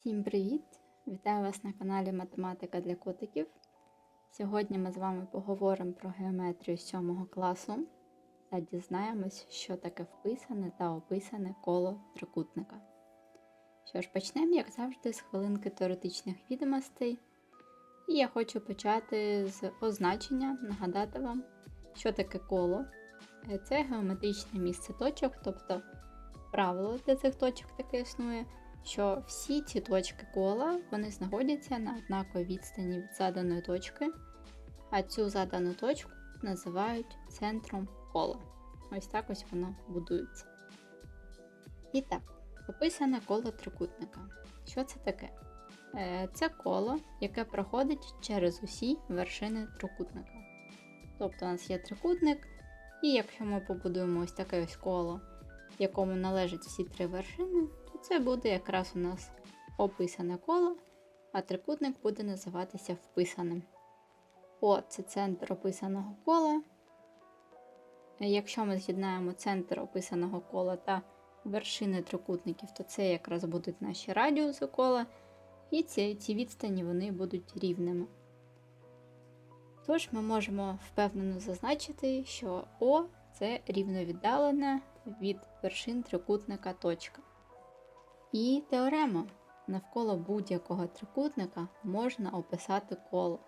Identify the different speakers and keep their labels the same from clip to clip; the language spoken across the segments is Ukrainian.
Speaker 1: Всім привіт! Вітаю вас на каналі Математика для котиків. Сьогодні ми з вами поговоримо про геометрію 7 класу та дізнаємось, що таке вписане та описане коло трикутника. Що ж, почнемо, як завжди, з хвилинки теоретичних відомостей. І я хочу почати з означення, нагадати вам, що таке коло. Е, Це геометричне місце точок, тобто правило для цих точок таке існує що всі ці точки кола вони знаходяться на однаковій відстані від заданої точки, а цю задану точку називають центром кола. Ось так ось воно будується. І так, описане коло трикутника. Що це таке? Е, Це коло, яке проходить через усі вершини трикутника. Тобто у нас є трикутник, і якщо ми побудуємо ось таке ось коло, якому належать всі три вершини, це буде якраз у нас описане коло, а трикутник буде називатися вписаним. О, це центр описаного кола. Якщо ми з'єднаємо центр описаного кола та вершини трикутників, то це якраз будуть наші радіуси кола, і ці, ці відстані вони будуть рівними. Тож ми можемо впевнено зазначити, що О це рівновіддалена від вершин трикутника точка. І теорема. Навколо будь-якого трикутника можна описати коло.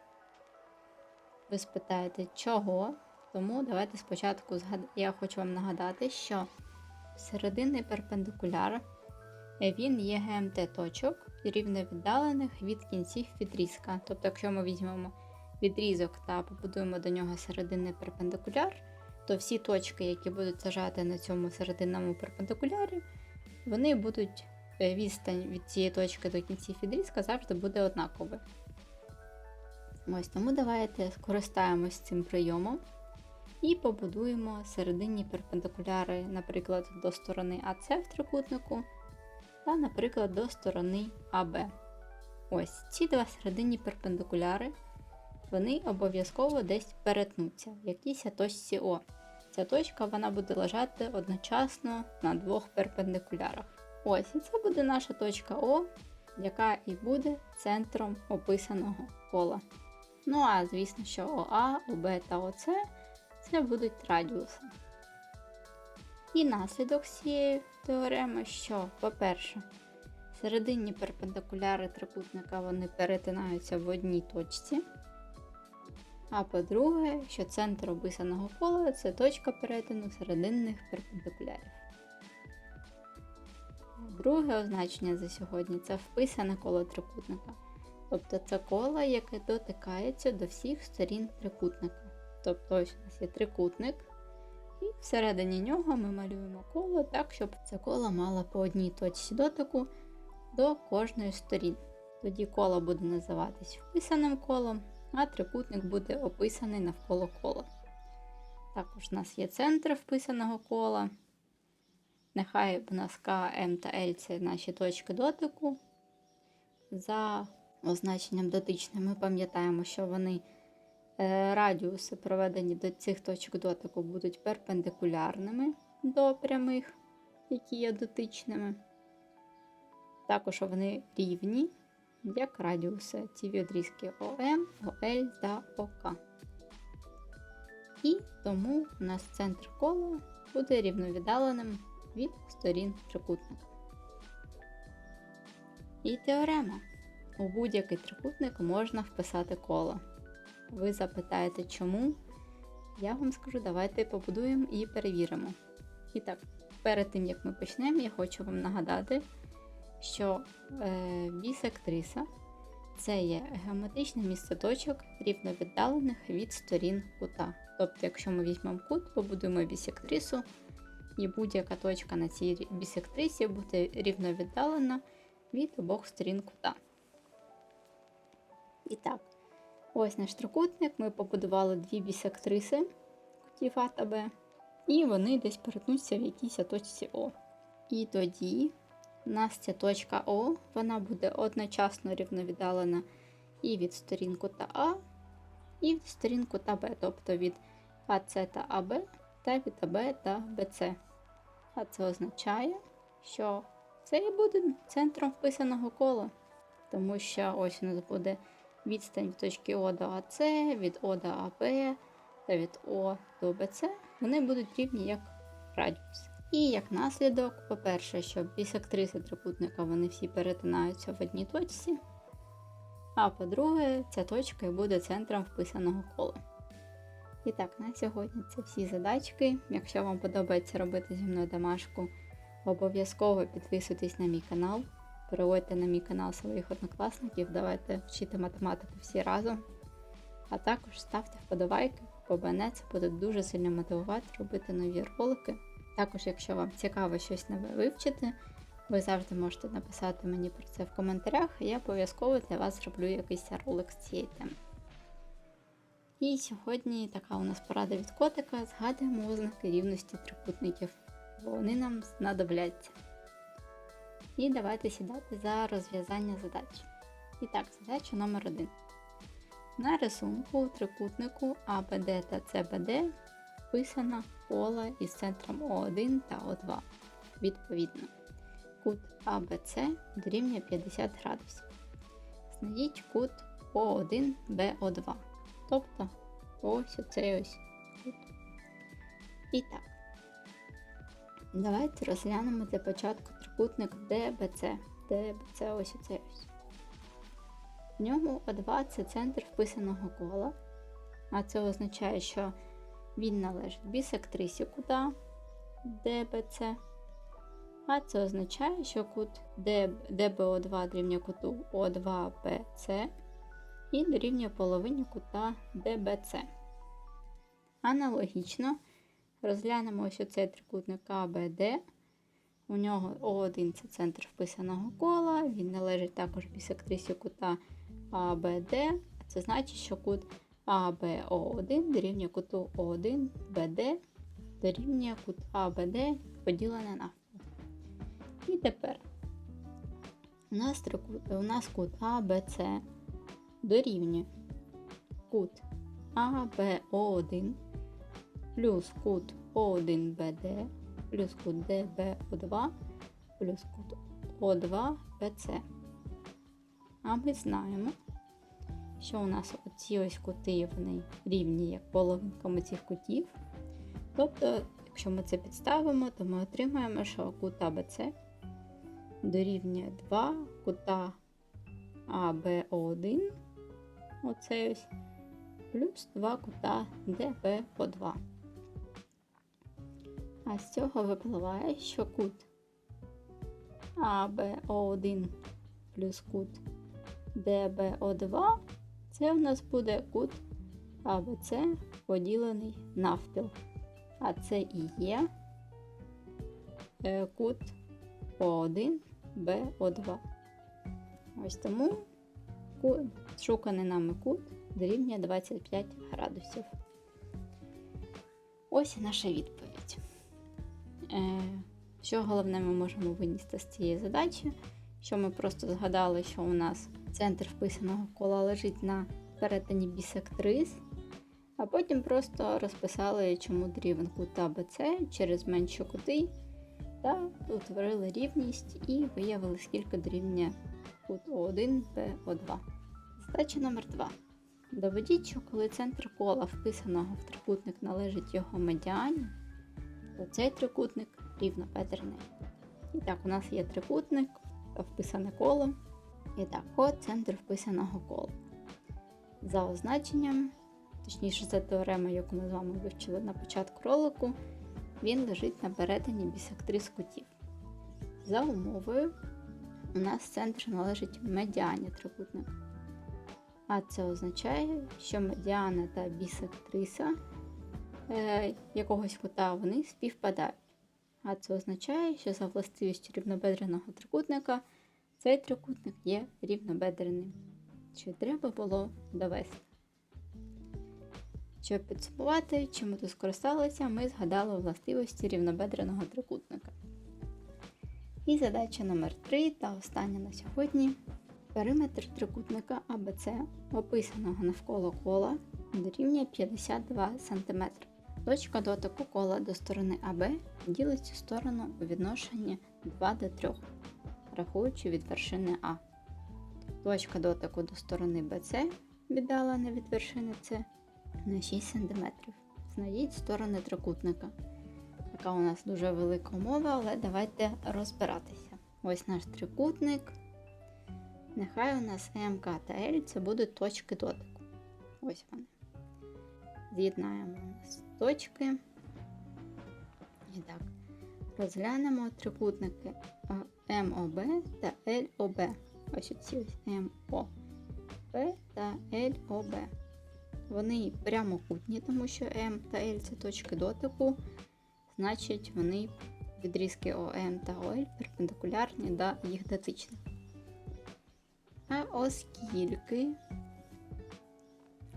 Speaker 1: Ви спитаєте, чого? Тому давайте спочатку згад... я хочу вам нагадати, що серединний перпендикуляр е, він є ГМТ точок рівновіддалених від кінців відрізка. Тобто, якщо ми візьмемо відрізок та побудуємо до нього серединний перпендикуляр, то всі точки, які будуть зажати на цьому серединному перпендикулярі, вони будуть відстань від цієї точки до кінців відрізка завжди буде однаковою. Ось тому давайте скористаємось цим прийомом і побудуємо серединні перпендикуляри, наприклад, до сторони АС в трикутнику, та, наприклад, до сторони АБ. Ось ці два серединні перпендикуляри вони обов'язково десь перетнуться в якійсь точці О. Ця точка вона буде лежати одночасно на двох перпендикулярах. Ось, і це буде наша точка О, яка і буде центром описаного кола. Ну а звісно, що ОА, ОБ та ОС це будуть радіуси. І наслідок цієї теореми, що, по-перше, серединні перпендикуляри трикутника вони перетинаються в одній точці. А по-друге, що центр описаного кола це точка перетину серединних перпендикулярів. Друге означення за сьогодні це вписане коло трикутника. Тобто це коло, яке дотикається до всіх сторін трикутника. Тобто ось у нас є трикутник, і всередині нього ми малюємо коло так, щоб це коло мало по одній точці дотику до кожної сторін. Тоді коло буде називатись вписаним колом, а трикутник буде описаний навколо кола. Також у нас є центр вписаного кола. Нехай в нас К, М та Л це наші точки дотику. За означенням дотичним ми пам'ятаємо, що вони е, радіуси, проведені до цих точок дотику, будуть перпендикулярними до прямих, які є дотичними. Також вони рівні як радіуси ці відрізки ОМ, ОЛ та ОК. І тому у нас центр кола буде рівновіддаленим від сторін трикутника. І теорема. У будь-який трикутник можна вписати коло. Ви запитаєте, чому? Я вам скажу, давайте побудуємо і перевіримо. І так, перед тим як ми почнемо, я хочу вам нагадати, що е, бісектриса це є геометричне місце точок рівновіддалених від сторін кута. Тобто, якщо ми візьмемо кут, побудуємо бісектрису, і будь-яка точка на цій бісектрисі буде рівновіддалена від обох сторін кута. І так, ось наш трикутник. Ми побудували дві бісектриси кутів А та Б, і вони десь перетнуться в якійсь точці О. І тоді у нас ця точка О, вона буде одночасно рівновіддалена і від сторін кута А, і від сторін кута Б, тобто від АС та АБ та від АБ та БЦ. А це означає, що це і буде центром вписаного кола. тому що ось у нас буде відстань від точки О до АС, від О до АБ та від О до БЦ, вони будуть рівні як радіус. І як наслідок, по-перше, що бісектриси трикутника вони всі перетинаються в одній точці. А по-друге, ця точка і буде центром вписаного кола. І так, на сьогодні це всі задачки. Якщо вам подобається робити зі мною домашку, обов'язково підписуйтесь на мій канал, переводьте на мій канал своїх однокласників, давайте вчити математику всі разом. А також ставте вподобайки, бо мене це буде дуже сильно мотивувати робити нові ролики. Також, якщо вам цікаво щось нове вивчити, ви завжди можете написати мені про це в коментарях, і я обов'язково для вас зроблю якийсь ролик з цієї теми. І сьогодні така у нас порада від котика. Згадуємо ознаки рівності трикутників, бо вони нам знадобляться. І давайте сідати за розв'язання задач. І так, задача номер 1 На рисунку трикутнику АБД та СБД вписана кола із центром О1 та О2. Відповідно, кут АБЦ дорівнює 50 градусів. Знайдіть кут О1 БО2. Тобто ось оцей ось. І так. Давайте розглянемо для початку трикутник ДБЦ. ДБЦ ось оцей ось. В ньому О2 це центр вписаного кола. А це означає, що він належить бісектрисі кута ДБЦ. А це означає, що кут ДБО2 дорівнює куту О2БЦ і дорівнює половині кута ДБЦ. Аналогічно розглянемо ось оцей трикутник АБД. У нього О1 це центр вписаного кола, він належить також бісектрисі кута АБД. Це значить, що кут АБО1 дорівнює куту О1 БД дорівнює кут АБД поділене на. І тепер у нас, у нас кут АБЦ дорівнює кут АБО1 плюс кут О1БД плюс кут ДБО2 плюс кут О2БЦ. А ми знаємо, що у нас оці ось кути вони рівні як половинками цих кутів. Тобто, якщо ми це підставимо, то ми отримаємо, що кут АБЦ дорівнює 2 кута АБО1, оце ось, плюс 2 кута ДБ по 2. А з цього випливає, що кут АБО1 плюс кут ДБО2 це в нас буде кут АБЦ поділений навпіл. А це і є е, кут О1 БО2. Ось тому шуканий нами кут дорівнює 25 градусів. Ось наша відповідь. Е, що головне ми можемо винести з цієї задачі? Що ми просто згадали, що у нас центр вписаного кола лежить на перетині бісектрис, а потім просто розписали, чому дорівен кут АБЦ через менші кути, та утворили рівність і виявили, скільки дорівнює кут О1 ПО2. Задача номер 2 Доведіть, що коли центр кола вписаного в трикутник належить його медіані, то цей трикутник рівнобедрений. І так, у нас є трикутник, вписане коло. І так, код центр вписаного кола. За означенням, точніше, за теоремою, яку ми з вами вивчили на початку ролику, він лежить на перетині бісектрис кутів. За умовою, у нас центр належить медіані трикутника. А це означає, що медіана та бісектриса е, якогось кута вони співпадають. А це означає, що за властивістю рівнобедреного трикутника цей трикутник є рівнобедреним. Що треба було довести. Щоб підсумувати, чим тут скористалися, ми згадали властивості рівнобедреного трикутника. І задача номер 3 та остання на сьогодні. Периметр трикутника АБЦ, описаного навколо кола, дорівнює 52 см. Точка дотику кола до сторони АБ ділить цю сторону у відношенні 2 до 3, рахуючи від вершини А. точка дотику до сторони BC віддалена від вершини С на 6 см. Знайдіть сторони трикутника. Така у нас дуже велика умова, але давайте розбиратися. Ось наш трикутник. Нехай у нас МК та L це будуть точки дотику. Ось вони. З'єднаємо у нас точки. І так, розглянемо трикутники е, МОБ та ЛОБ. Ось ці ось МОБ та ЛОБ. Вони прямокутні, тому що М та L це точки дотику, значить вони відрізки ОМ та ОЛ перпендикулярні до їх дотичних. А оскільки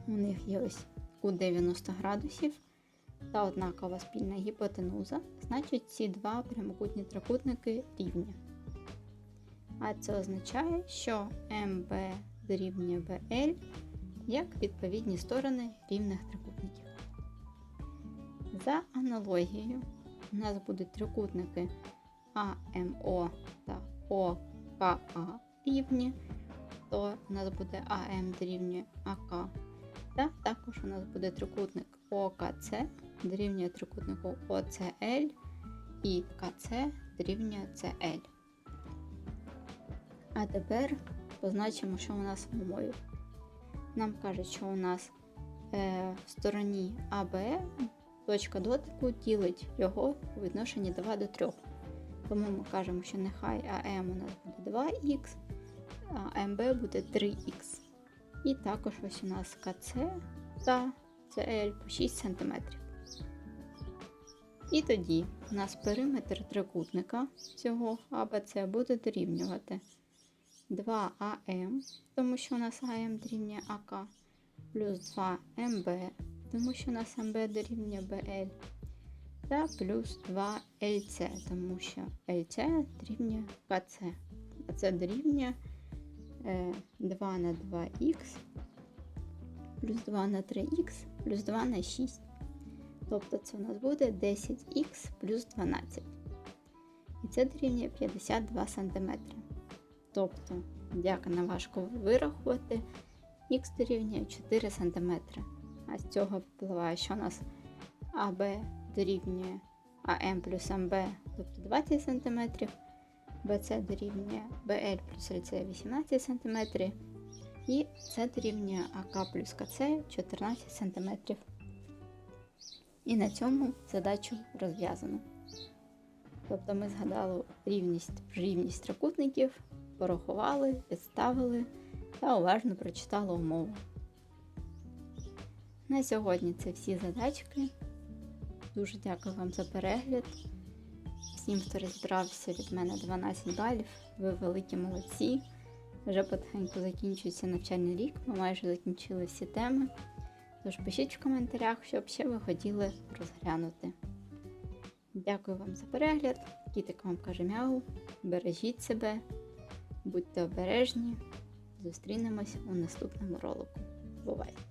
Speaker 1: у них є ось кут 90 градусів та однакова спільна гіпотенуза, значить ці два прямокутні трикутники рівні. А це означає, що МБ дорівнює БЛ як відповідні сторони рівних трикутників. За аналогією, у нас будуть трикутники АМО та ОКА рівні, то у нас буде АМ дорівнює АК. Та також у нас буде трикутник ОКЦ дорівнює трикутнику ОЦЛ і КЦ дорівнює ЦЛ. А тепер позначимо, що у нас в умові. Нам кажуть, що у нас е, в стороні АБ точка дотику ділить його у відношенні 2 до 3. Тому ми кажемо, що нехай АМ у нас буде 2х, МБ буде 3х. І також ось у нас КЦ та ЦЛ по 6 см. І тоді у нас периметр трикутника цього АБЦ буде дорівнювати 2АМ, тому що у нас АМ дорівнює АК, плюс 2МБ, тому що у нас МБ дорівнює БЛ, та плюс 2ЛЦ, тому що ЛЦ дорівнює КЦ. А це дорівнює 2 на 2х, плюс 2 на 3х, плюс 2 на 6. Тобто це у нас буде 10х плюс 12. І це дорівнює 52 см. Тобто, як не важко вирахувати, х дорівнює 4 см. А з цього впливає, що у нас АБ дорівнює АМ плюс МБ, тобто 20 см, БЦ дорівнює БЛ плюс ЛЦ 18 см, і С дорівнює АК плюс КЦ 14 см. І на цьому задачу розв'язано. Тобто ми згадали рівність, рівність трикутників, порахували, підставили та уважно прочитали умову. На сьогодні це всі задачки. Дуже дякую вам за перегляд. Всім, хто розібрався від мене 12 балів, ви великі молодці. Вже потихеньку закінчується навчальний рік, ми майже закінчили всі теми. Тож пишіть в коментарях, що б ще ви хотіли розглянути. Дякую вам за перегляд. Кітик вам каже мяу. Бережіть себе, будьте обережні. Зустрінемось у наступному ролику. Бувайте!